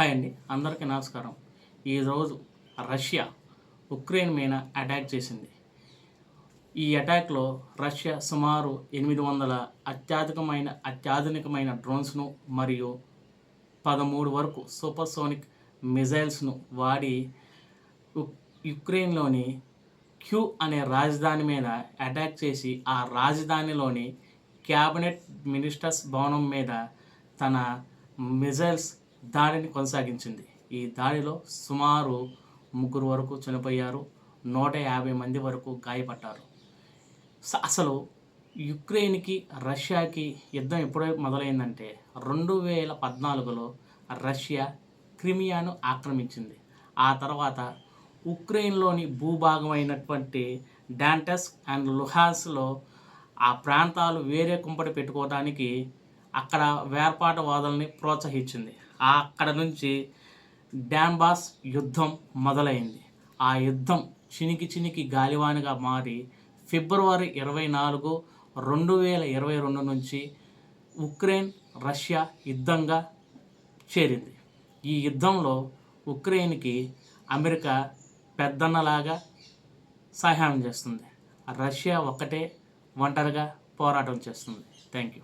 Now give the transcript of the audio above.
Hi అండి అందరికీ నమస్కారం. ఈరోజు రష్యా ఉక్రెయిన్ మీద అటాక్ చేసింది. ఈ అటాక్లో రష్యా సుమారు ఎనిమిది వందల అత్యాధునికమైన అత్యాధునికమైన డ్రోన్స్ను మరియు పదమూడు వరకు సూపర్సోనిక్ మిజైల్స్ను వాడి ఉక్- యుక్రెయిన్లోని క్యూ అనే రాజధాని మీద అటాక్ చేసి ఆ రాజధానిలోని క్యాబినెట్ మినిస్టర్స్ భవనం మీద తన మిజైల్స్ దాడిని కొనసాగించింది. ఈ దాడిలో సుమారు ముగ్గురు వరకు చనిపోయారు. నూట యాభై మంది వరకు గాయపడ్డారు. అసలు యుక్రెయిన్కి రష్యాకి యుద్ధం ఎప్పుడో మొదలైందంటే రెండు వేల పద్నాలుగులో రష్యా క్రిమియాను ఆక్రమించింది. ఆ తర్వాత ఉక్రెయిన్లోని భూభాగమైనటువంటి డాంటస్ అండ్ లుహాస్లో ఆ ప్రాంతాలు వేరే కుంపటి పెట్టుకోవడానికి అక్కడ వేర్పాటువాదుల్ని ప్రోత్సహించింది. అక్కడ నుంచి డ్యాంబాస్ యుద్ధం మొదలైంది. ఆ యుద్ధం చినికి చినికి గాలివానగా మారి ఫిబ్రవరి ఇరవై నాలుగు రెండు వేల ఇరవై రెండు నుంచి ఉక్రెయిన్ రష్యా యుద్ధంగా చేరింది. ఈ యుద్ధంలో ఉక్రెయిన్కి అమెరికా పెద్దన్నలాగా సహాయం చేస్తుంది. రష్యా ఒక్కటే ఒంటరిగా పోరాటం చేస్తుంది. Thank you